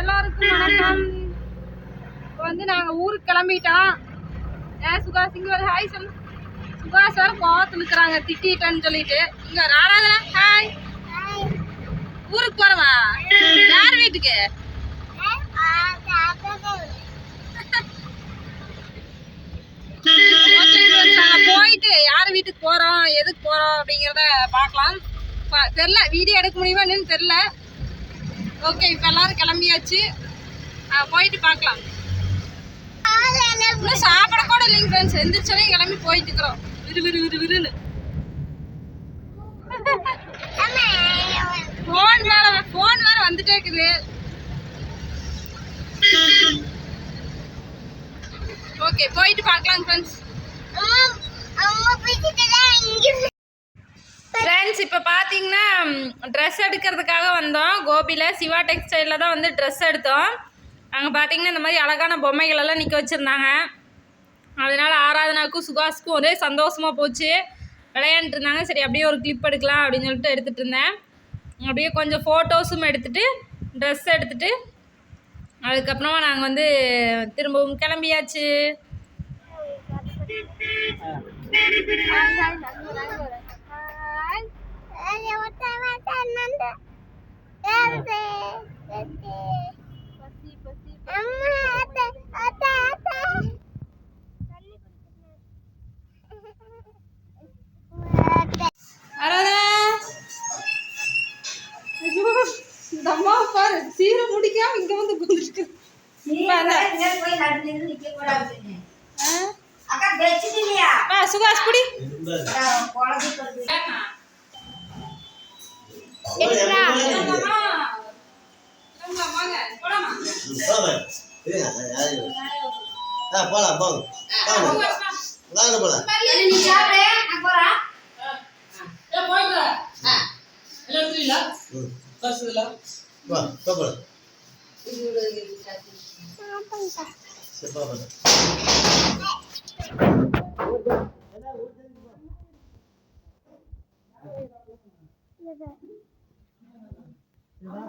எல்லாருக்கும் வணக்கம். இப்போ வந்து நாங்க ஊருக்கு கிளம்பிட்டோம். ஏன் சுகாஸ் இங்க வந்து ஹாய் சொல்லு. சுகாஸ் வேற கோவத்துல இருக்கிறாங்க திட்டிட்டேன்னு சொல்லிட்டு. இங்க ராராதனா ஹாய் ஊருக்கு போறவா? யார் வீட்டுக்கு? போயிட்டு யார் வீட்டுக்கு போறோம் எதுக்கு போறோம் அப்படிங்கிறத பார்க்கலாம். தெரியல வீடியோ எடுக்க முடியுமா என்னன்னு தெரியல. ஓகே இப்போ எல்லாரும் கிளம்பியாச்சு. போயிட்டு பார்க்கலாம். இன்னும் சாப்பிட கூட இல்லைங்க ஃப்ரெண்ட்ஸ் எந்திரிச்சாலே கிளம்பி போயிட்டு இருக்கிறோம். விறு விறு விறு விறுன்னு. ஃபோன் மேல ஃபோன் வேற வந்துட்டே இருக்குது. ஓகே போயிட்டு பார்க்கலாம் ஃப்ரெண்ட்ஸ் ஃப்ரெண்ட்ஸ் இப்போ பார்த்தீங்கன்னா ட்ரெஸ் எடுக்கிறதுக்காக வந்தோம். கோபியில் சிவா டெக்ஸ்டைலில் தான் வந்து ட்ரெஸ் எடுத்தோம். அங்கே பார்த்தீங்கன்னா இந்த மாதிரி அழகான பொம்மைகள் எல்லாம் நிற்க வச்சுருந்தாங்க. அதனால் ஆராதனாவுக்கும் சுகாஸுக்கும் ஒரே சந்தோஷமாக போச்சு. விளையாண்டுட்டு இருந்தாங்க. சரி அப்படியே ஒரு கிளிப் எடுக்கலாம் அப்படின்னு சொல்லிட்டு எடுத்துகிட்டு இருந்தேன். அப்படியே கொஞ்சம் ஃபோட்டோஸும் எடுத்துகிட்டு ட்ரெஸ் எடுத்துகிட்டு அதுக்கப்புறமா நாங்கள் வந்து திரும்பவும் கிளம்பியாச்சு. அம்மா பாரு சீரை முடிக்காம இங்க வந்து குந்திருக்கு வா சுகாஸ் குடி போலாம்? போங்க. வாங்க போலாம். வா போலாம் சரி போலாம்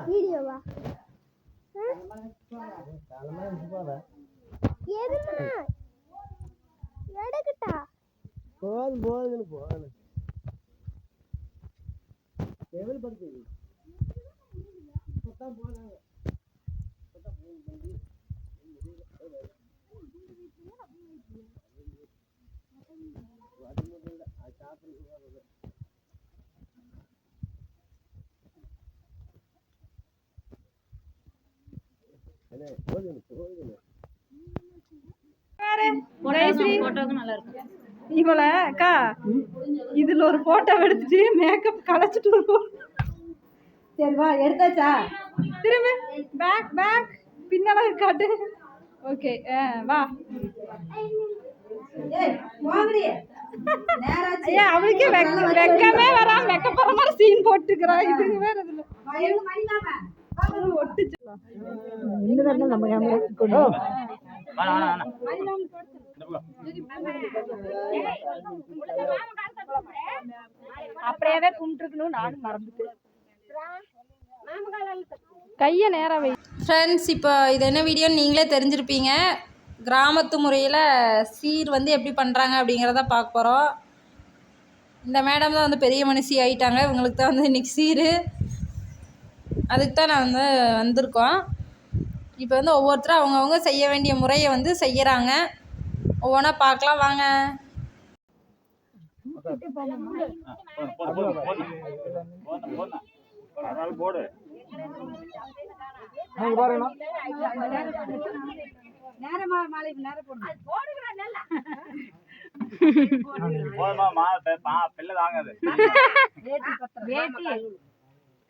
வீடியோவா எதுமா எடுக்கட்டா போதும் போதுன்னு போகணும் எவ்வளோ படிச்சது இவள அக்கா இதுல ஒரு போட்டோ எடுத்துட்டு மேக்கப் கலைச்சிட்டு வருவோம் சரி வா எடுத்தாச்சா? திரும்ப பேக் பேக் பின்னால காட்டு ஓகே வா. ஐயா அவளுக்கே வெக்க வெக்கமே வராம வெக்கப்படுற மாதிரி சீன் போட்டுக்கிறா இதுங்க வேற இதுல. அப்படியே கும்பிட்டுருக்கணும் நானும் மறந்துட்டேன். கையை நேரம் வை. ஃப்ரெண்ட்ஸ் இப்போ இது என்ன வீடியோன்னு நீங்களே தெரிஞ்சிருப்பீங்க. கிராமத்து முறையில் சீர் வந்து எப்படி பண்ணுறாங்க அப்படிங்கிறத பார்க்க போகிறோம் இந்த மேடம் தான் வந்து பெரிய மனுஷி ஆயிட்டாங்க. இவங்களுக்கு தான் வந்து இன்னைக்கு சீர். அதுக்கு தான் நான் வந்து வந்திருக்கோம். இப்போ வந்து ஒவ்வொருத்தரும் அவங்கவுங்க செய்ய வேண்டிய முறையை வந்து செய்யறாங்க. ஒவ்வொன்றா பார்க்கலாம் வாங்க. போடு போதுமா மா பெ- பா பிள்ளை மரம்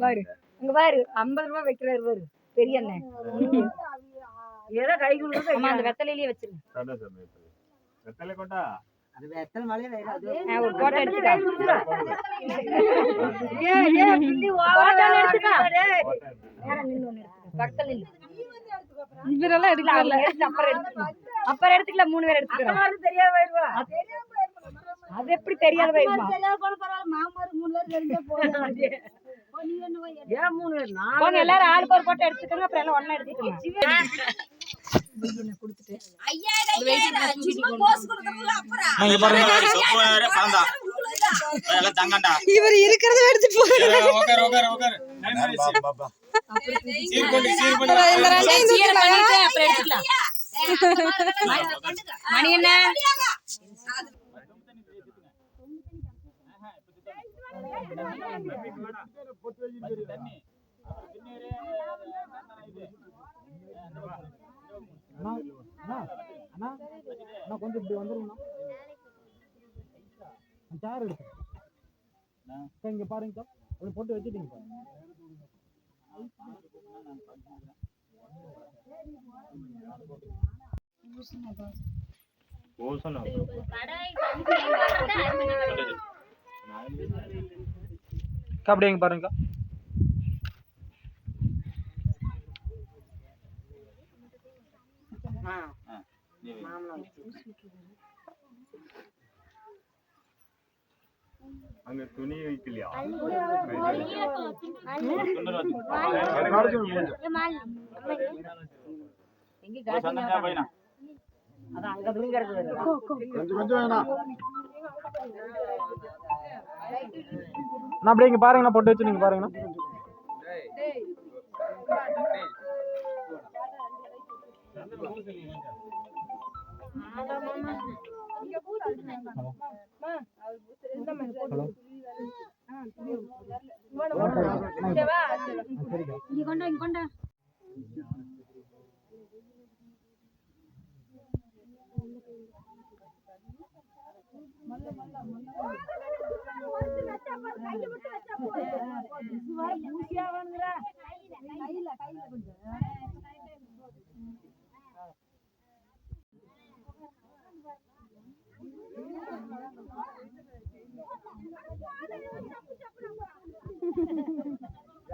பாரு இங்க பாரு ஐம்பது ரூபா வைக்கிறாரு பாரு பெரிய அண்ணன் ஏதோ கை கொடுக்குறது அந்த வெத்தலையிலேயே வச்சிருங்க வெத்தலை கொண்டா ஒரு போட்டோ எடுத்துக்கா போட்டோ எடுத்துக்கா நேரம் நின்னு ஒண்ணு எடுத்துக்க. பக்கத்துல. இவரெல்லாம் அப்புறம் எடுத்துக்கலாம் அப்புறம் எடுத்துக்கலாம் மூணு பேர் எடுத்துக்கலாம் தெரியாத வருவா அது எப்படி தெரியாத வருமா ஏன் மூணு பேர்? போங்க எல்லாரும் ஆளுக்கு ஒரு போட்டோ எடுத்துக்கோங்க அப்புறம் எல்லாம் ஒண்ணா எடுத்துக்கோங்க. இவர் இருக்கிறத எடுத்து போ மணி என்ன அண்ணா அண்ணா அண்ணா அண்ணா கொஞ்சம் இப்படி வந்துருங்கண்ணா சேர் எடுத்து இங்க பாருங்கக்கா அப்படி போட்டு வச்சுட்டீங்க அப்படியே இங்க பாருங்கக்கா அங்க துணி வைக்கலையா எங்க அதான் அங்க துணிங்கிறது கொஞ்சம் கொஞ்சம் வேணாம். அண்ணா அப்படியே இங்க பாருங்கண்ணா போட்டு வச்சு நீங்க பாருங்கண்ணா. ஹலோ இங்க கொண்டா இங்க கொண்டா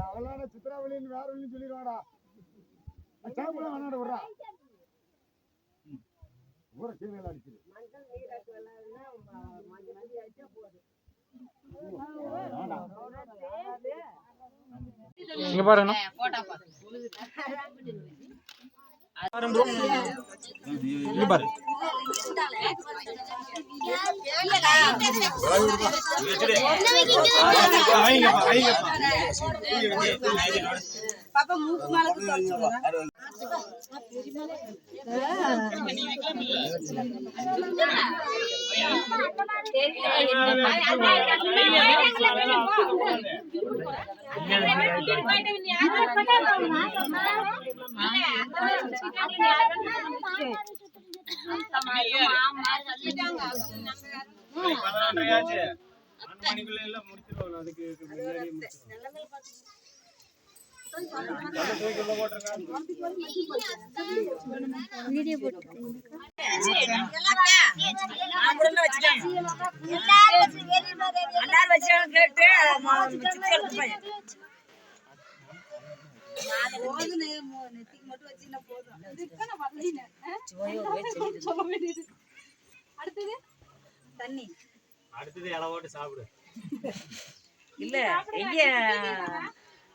அவளான சித்ராவளின்னு வேற ஒன்றும் சொல்லிடுவாடா. சாப்பிட வேணாட விட்றா. ஊர கீழே அடிக்குது இங்க பாருங்க இங்க பாரு. பதினொன்றையாச்சு மணிக்குள்ள எல்லாம் அதுக்கு முன்னாடியே முடிச்சிருவோம் அடுத்தது? சாப்பிடு. இல்ல எங்க?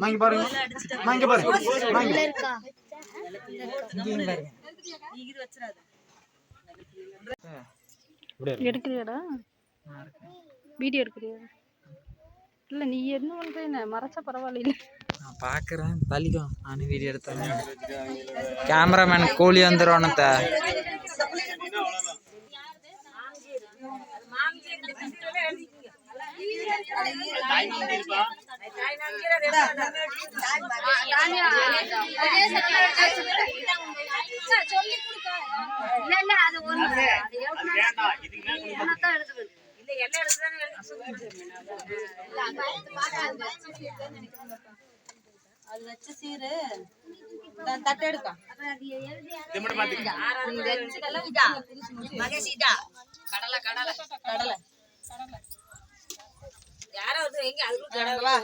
வாங்கி பாருங்க. வாங்கி பாருங்க. வாங்கி எடுக்கிறியாடா? வீடியோ எடுக்கிறியா? இல்லை நீ என்ன பண்ணுறேன்னு மறைச்சா பரவாயில்ல நான் பார்க்குறேன் தள்ளிக்கும் நானும் வீடியோ எடுத்தேன் கேமராமேன் கோழி வந்துடும் அது வச்சு சீரு நான் தட்டு கடலை கடலை. கடலை யாரோ வந்து எங்க அதுக்கு கடலை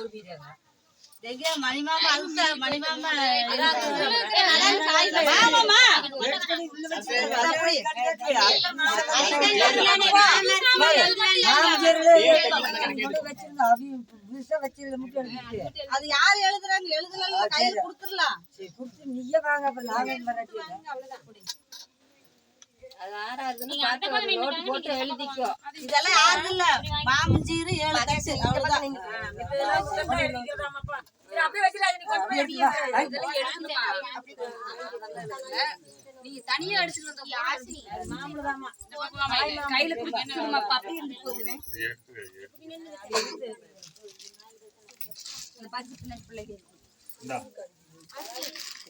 எங்க மணிமாமா அதுக்கு மணிமாமா. ஆமாமா அது யாரு எழுதுறாங்க எழுதுல கையில குடுத்துடலாம் இதெல்லாம் யாரு இல்ல. மாமன் சீரு ஏழு தட்டு அவ்வளவுதான். நீங்க தனியா அடிச்சுட்டு கையில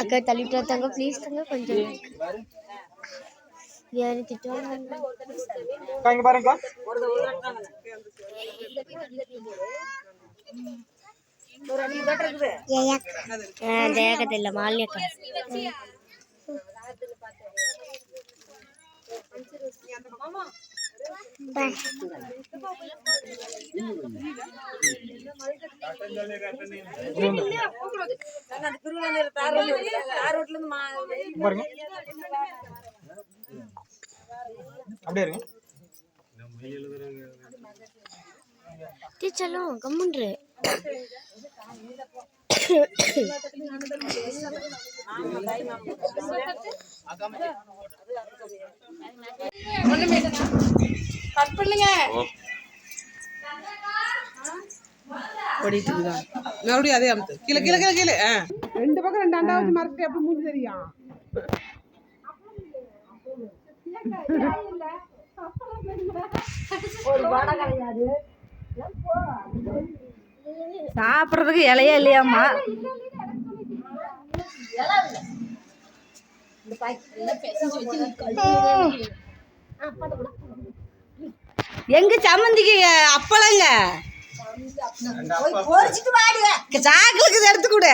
அக்கா தள்ளிட்டு வந்தாங்க ப்ளீஸ் தாங்க கொஞ்சம் யாரு திட்டுவாங்க பாருங்க மாலியக்கா அப்படியே இருங்க. டீச்சரும் கம்முன்று கட் பண்ணுங்க ஓடிட்டு மறுபடியும் அதே? அமுத்து கீழே கீழே கீழே கீழே ரெண்டு பக்கம் ரெண்டு அண்டா வச்சு மறைச்சிட்டு எப்படி மூஞ்சி தெரியும் சாப்பிட்றதுக்கு இலையே இல்லையாம்மா. எங்க சம்மந்திக்கு அப்பளங்க? சாக்கிலுக்கு எடுத்து கொடு.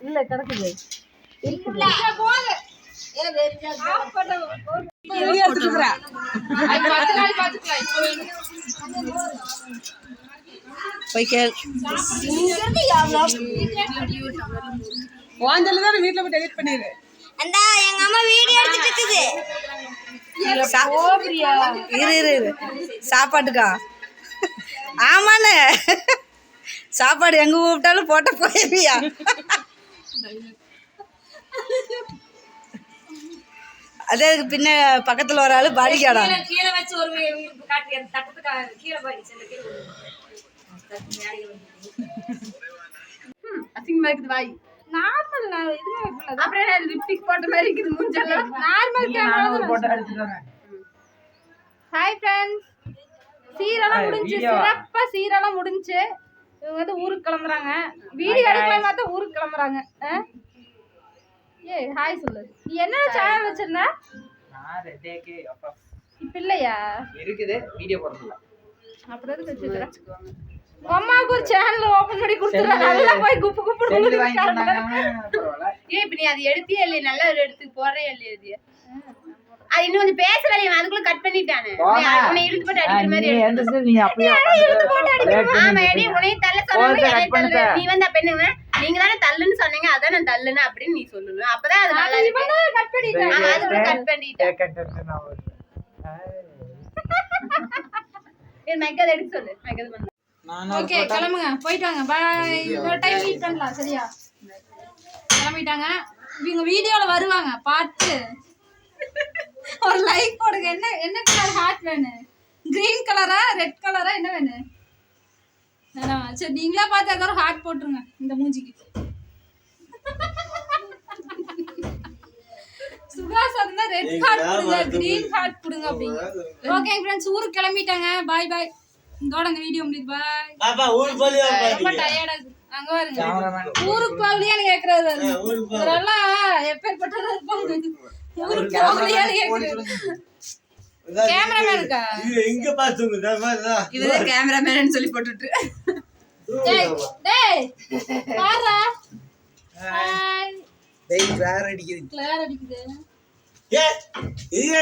இல்ல கிடக்குது. வாஞ்சல தான் போய் டெலிட் எங்க அம்மா வீடியோ எடுத்துட்டு இரு இரு இரு. சாப்பாட்டுக்கா? ஆமாண்ணே. சாப்பாடு எங்க கூப்பிட்டாலும் போட்ட போயிருவியா அதே அதுக்கு பின்ன பக்கத்துல ஒரு ஆளு பாடிக்காடா கீழே கீழே வச்சு ஒரு வி- காட்டி அந்த தட்டத்துக்கு கீழே பாடி. அசிங்கமா இருக்குது வாய். நார்மல் நான் இதுவே லிப்டிக் போட்ட மாதிரி இருக்குது மூஞ்செல்லாம்? நார்மல் கேமரா போட்டோ எடுத்துட்டு வரேன் ஹாய் ஃப்ரெண்ட்ஸ் சீரெல்லாம் முடிஞ்சு. சிறப்பா சீரெல்லாம் முடிஞ்சு இவங்க வந்து ஊருக்கு கிளம்புறாங்க. வீடியோ எடுக்கலாம் பார்த்தா ஊருக்கு கிளம்புறாங்க? ஏய் ஹாய் சொல்லு. நீ என்ன சேனல் வச்சிருந்த? நான் ரெட்டேக்கு அப்பா இப்ப இல்லையா? இருக்குது. வீடியோ போடுறதில்ல. அப்புறம் எதுக்கு வச்சிருக்க? உங்க அம்மாவுக்கு ஒரு சேனல் ஓபன் பண்ணி கொடுத்துருவேன் நல்லா போய் குப்பு குப்பு ஏன் இப்ப நீ அது எடுத்தியே இல்லையே? நல்ல ஒரு இடத்துக்கு போறே இல்லையே அது அது இன்னும் கொஞ்சம் பேச வேலையை? அதுக்குள்ள கட் பண்ணிட்டானு. உன்னை இழுத்து போட்டு அடிக்கிற மாதிரி நீ எந்த சைடு நீங்க அப்படியே ஆமா எடி உன்னையும் தள்ள பண்ணிட்ட. நீ வந்து அப்ப என்னங்க? நீங்க தானே தள்ளுன்னு சொன்னீங்க அதான் நான் தள்ளுன்னு அப்படின்னு நீ சொல்லணும். அப்பதான் அது நல்லா இருக்கு. கட் பண்ணிட்டேன். அது கூட கட் பண்ணிட்டேன். மைக்கேல் எடுக்க சொல்லு. மைக்கேல் பண்ணு. நான் ஓகே கிளம்புங்க. போயிட்டு வாங்க பாய் இன்னொரு டைம் மீட் பண்ணலாம் சரியா? கிளம்பிட்டாங்க. இவங்க வீடியோல வருவாங்க பார்த்து. ஒரு லைக் போடுங்க. என்ன என்ன கலர் ஹார்ட் வேணும் கிரீன் கலரா ரெட் கலரா என்ன வேணாமா? சரி நீங்களா பார்த்து ஏதாவது ஒரு ஹார்ட் போட்டுருங்க இந்த மூஞ்சிக்கு. சுகாஸ் இருந்தா ரெட் ஹார்ட் கொடுங்க கிரீன் ஹார்ட் கொடுங்க அப்படிங்க. ஓகே ஃப்ரெண்ட்ஸ் ஊருக்கு கிளம்பிட்டாங்க. பாய் பாய் இதோட இந்த வீடியோ முடியுது பாய் ரொம்ப டயர்டா இருக்கு. அங்க பாருங்க. ஊருக்கு போகலையான்னு கேக்குறாரு இதெல்லாம் எப்பேற்பட்டதா இருப்பாங்க. ஊருக்கு போகலையான்னு கேக்குறாரு. கேமராமேன் இருக்கா? இவதான் கேமராமேன் சொல்லி போட்டுட்டு. டேய் டேய் ஹாய் டேய் வேற அடிக்குது. கிளார் அடிக்குது. ஏ இது